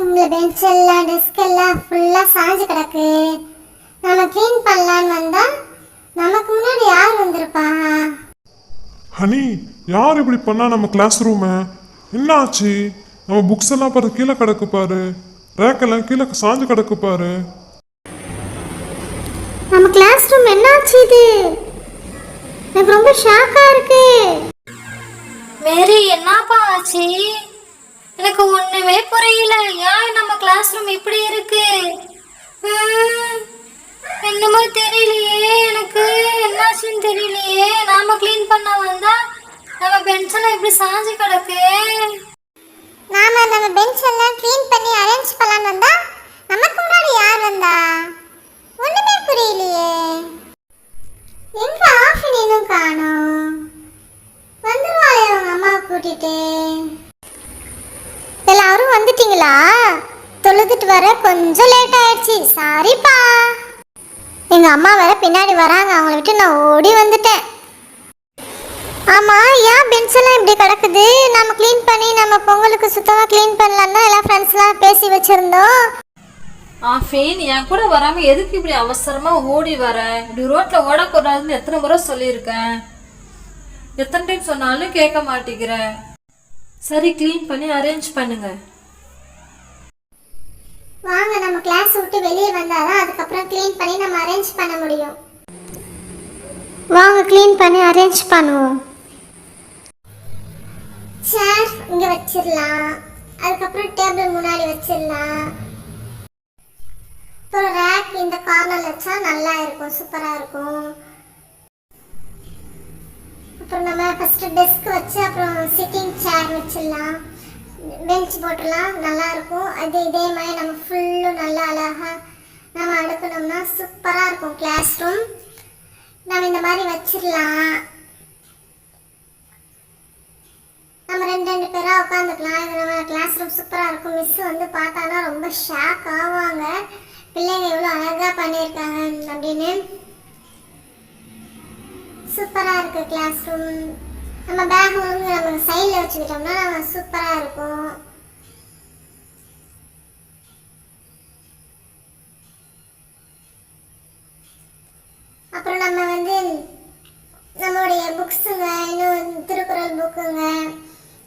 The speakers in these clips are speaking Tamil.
ரூம்ல பெஞ்ச் எல்லாம் டெஸ்க் எல்லாம் ஃபுல்லா சாஞ்சு கிடக்கு. நம்ம க்ளீன் பண்ணலான்னு வந்தா நமக்கு முன்னாடி யார் வந்திருப்பா? ஹனி யார் இப்படி பண்ணா நம்ம கிளாஸ் ரூமை என்ன ஆச்சு? நம்ம புக்ஸ் எல்லாம் பாரு கீழே கிடக்கு பாரு. ரேக்கெல்லாம் கீழே சாஞ்சு கிடக்கு பாரு. நம்ம கிளாஸ் ரூம் என்னாச்சு இது? எனக்கு ரொம்ப ஷாக்கா இருக்கு. மேரி என்னப்பா ஆச்சு? எனக்கு ஒண்ணுமே புரியல. கிளாஸ் ரூம் இப்படி இருக்கு என்னமோ தெரியலையே எனக்கு என்னாச்சுன்னு தெரியலையே. நாம க்ளீன் பண்ண வந்தா நம்ம பென்ஷன் இப்படி சாஞ்சு கிடக்கு? நாம நம்ம பெஞ்ச் எல்லாம் க்ளீன் பண்ணி அரேஞ்ச் பண்ணலாம்னு வந்தா நமக்கு முன்னாடி யார் வந்தா? ஒண்ணுமே புரியலையே. எங்க ஆஃபினும் காணோம்? வந்துருவாளே அவங்க அம்மா கூட்டிட்டு. எல்லாரும் வந்துட்டீங்களா? தொழுதுட்டு வர கொஞ்சம் லேட் ஆயிடுச்சு. சாரிப்பா. எங்க அம்மா வேற பின்னாடி வராங்க. அவங்கள விட்டு நான் ஓடி வந்துட்டேன். ஆமா ஏன் பெஞ்ச் எல்லாம் இப்படி கிடக்குது? நம்ம க்ளீன் பண்ணி நம்ம பொங்கலுக்கு சுத்தமா க்ளீன் பண்ணலாம் தான் எல்லா ஃப்ரெண்ட்ஸ்லாம் பேசி வச்சிருந்தோம். ஆஃபீன் என் கூட வராம எதுக்கு இப்படி அவசரமா ஓடி வர? இப்படி ரோட்ல ஓடக்கூடாதுன்னு எத்தனை முறை சொல்லியிருக்கேன். எத்தனை டைம் சொன்னாலும் கேட்க மாட்டேங்கிற. சரி க்ளீன் பண்ணி அரேஞ்ச் பண்ணுங்க. வாங்க நம்ம கிளாஸ் விட்டு வெளியே வந்தாதான் அதுக்கப்புறம் க்ளீன் பண்ணி நம்ம அரேஞ்ச் பண்ண முடியும். வாங்க க்ளீன் பண்ணி அரேஞ்ச் பண்ணுவோம். சேர் இங்க வச்சிடலாம். அதுக்கப்புறம் டேபிள் முன்னாடி வச்சிடலாம். அப்புறம் ரேக் இந்த கார்னர்ல வச்சா நல்லா இருக்கும் சூப்பரா இருக்கும். அப்புறம் நம்ம ஃபர்ஸ்ட் டெஸ்க் வச்சு அப்புறம் சிட்டிங் சேர் வச்சிடலாம். பெஞ்ச் போட்டுலாம் நல்லா இருக்கும் அது இதே மாதிரி நம்ம ஃபுல்லும் நல்லா அழகாக நம்ம அடுக்கணும்னா சூப்பராக இருக்கும் கிளாஸ் ரூம் நம்ம இந்த மாதிரி வச்சிடலாம் நம்ம ரெண்டு ரெண்டு பேராக உட்காந்துக்கலாம். இது நம்ம கிளாஸ் ரூம் சூப்பராக இருக்கும். மிஸ் வந்து பார்த்தானா ரொம்ப ஷாக் ஆவாங்க. பிள்ளைங்க எவ்வளோ அழகாக பண்ணியிருக்காங்க அப்படின்னு. சூப்பராக இருக்குது கிளாஸ் ரூம் நம்ம பேக் வந்து நம்ம சைடில் வச்சுக்கிட்டோம்னா நம்ம சூப்பராக இருக்கும் அப்புறம் நம்ம வந்து நம்மளுடைய புக்ஸுங்க இன்னும் திருக்குறள் புக்குங்க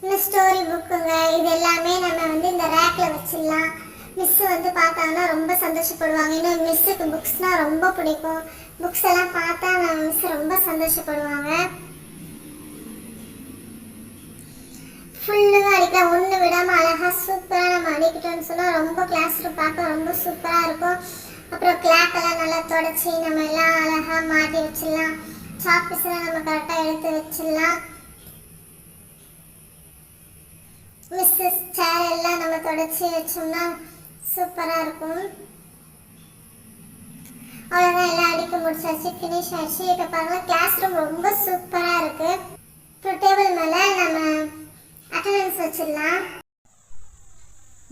இந்த ஸ்டோரி புக்குங்க இது எல்லாமே நம்ம வந்து இந்த ரேக்கில் வச்சிடலாம். மிஸ் வந்து பார்த்தாங்கன்னா ரொம்ப சந்தோஷப்படுவாங்க. இன்னும் மிஸ்ஸுக்கு புக்ஸ்னால் ரொம்ப பிடிக்கும். புக்ஸ் எல்லாம் பார்த்தா நம்ம மிஸ் ரொம்ப சந்தோஷப்படுவாங்க. ஃபுல்லுங்க அடிக்கலாம் ஒன்று விடாமல் அழகாக சூப்பராக நம்ம அடிக்கிட்டோம்னு சொன்னால் ரொம்ப கிளாஸ் ரூம் பார்க்க ரொம்ப சூப்பராக இருக்கும். அப்புறம் கிளாக்கெல்லாம் நல்லா தொடச்சி நம்ம எல்லாம் அழகாக மாட்டி வச்சிடலாம். சாப்பிஸ்லாம் நம்ம கரெக்டாக எடுத்து வச்சிடலாம். மிஸ்ஸஸ் சேர் எல்லாம் நம்ம தொடச்சி வச்சோம்னா சூப்பராக இருக்கும். அவ்வளோதான் எல்லாம் அடிக்க முடிச்சாச்சு ஃபினிஷ் ஆச்சு. இப்போ பாருங்கள் கிளாஸ் ரூம் ரொம்ப சூப்பராக இருக்கு. இப்போ டேபிள் மேலே நம்ம அட்டண்டன்ஸ் வச்சிடலாம்.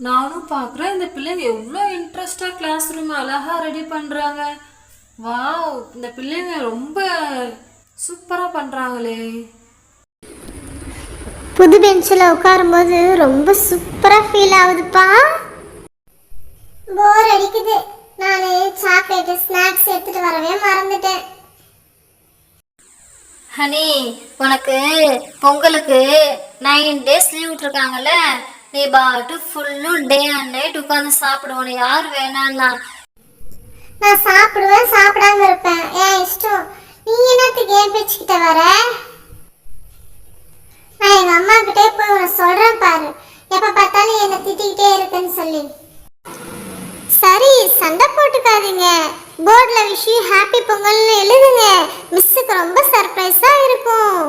நானும் பார்க்குறேன் இந்த பிள்ளைங்க எவ்வளோ இன்ட்ரெஸ்டாக கிளாஸ் ரூம் அழகாக ரெடி பண்ணுறாங்க வாவ் இந்த பிள்ளைங்க ரொம்ப சூப்பராக பண்ணுறாங்களே புது பெஞ்சில் உட்காரும்போது ரொம்ப சூப்பராக ஃபீல் ஆகுதுப்பா. போர் அடிக்குது. நான் சாக்லேட்டு ஸ்நாக்ஸ் எடுத்துட்டு வரவே மறந்துட்டேன். ஹனி உனக்கு பொங்கலுக்கு நைன் டேஸ் லீவ் விட்டுருக்காங்கல்ல? நீ பாட்டு ஃபுல்லும் டே அண்ட் நைட் உட்காந்து சாப்பிடுவோம். யார் வேணான்னா? நான் சாப்பிடுவேன் சாப்பிடாம இருப்பேன். ஏன் இஷ்டம்? நீ என்னத்துக்கு ஏன் பேச்சுக்கிட்ட வர? நான் எங்க அம்மா கிட்டே போய் உன சொல்றேன் பாரு. எப்ப பார்த்தாலும் என்ன திட்டிக்கிட்டே இருக்குன்னு சொல்லி. சரி சண்டை போட்டுக்காதீங்க. போர்டில் விஷயம் ஹாப்பி பொங்கல்னு எழுதுங்க. மிஸ்ஸுக்கு ரொம்ப சர்ப்ரைஸாக இருக்கும்.